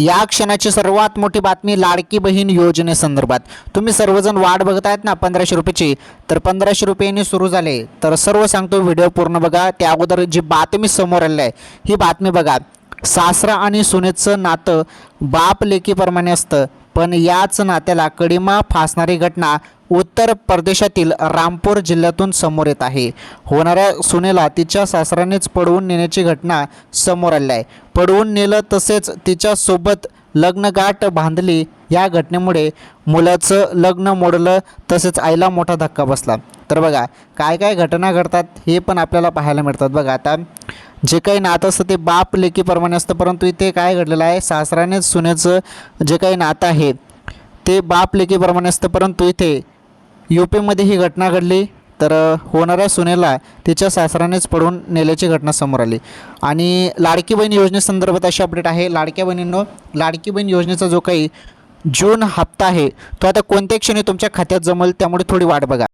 या क्षणाची सर्वात मोठी बातमी लाडकी बहीण योजनेसंदर्भात तुम्ही सर्वजण वाट बघत आहेत ना पंधराशे रुपयाची. तर पंधराशे रुपयांनी सुरू झाले. तर सर्व सांगतो व्हिडिओ पूर्ण बघा. त्या अगोदर जी बातमी समोर आलेली आहे ही बातमी बघा. सासरा आणि सुनेचं नातं बाप लेकीप्रमाणे असतं. पण याच नात्याला कडीमा फासणारी घटना उत्तर प्रदेशातील रामपूर जिल्ह्यातून समोर येत आहे. होणाऱ्या सुनेला तिच्या सासऱ्यानेच पडवून नेण्याची घटना समोर आली आहे. पडवून नेलं तसेच तिच्यासोबत लग्नगाठ बांधली या घटनेमुळे मुलाचं लग्न मोडलं तसेच आईला मोठा धक्का बसला. तर बघा काय काय घटना घडतात हे पण आपल्याला पाहायला मिळतात. बघा आता जे काही नातं असतं ते बाप लेकीप्रमाणे असतं परंतु इथे काय घडलेलं आहे? सासऱ्यानेच सुनेचं जे काही नातं आहे ते बाप लेकीप्रमाणे असतं परंतु इथे यू पीमध्ये ही घटना घडली तर होणाऱ्या सुनेला तिच्या सासऱ्यानेच पडून नेल्याची घटना समोर आली. आणि लाडकी बहीण योजनेसंदर्भात अशी अपडेट आहे. लाडक्या बहिणींनो लाडकी बहीण योजनेचा जो काही जून हप्ता आहे तो आता कोणत्या क्षणी तुमच्या खात्यात जमेल त्यामुळे थोडी वाट बघा.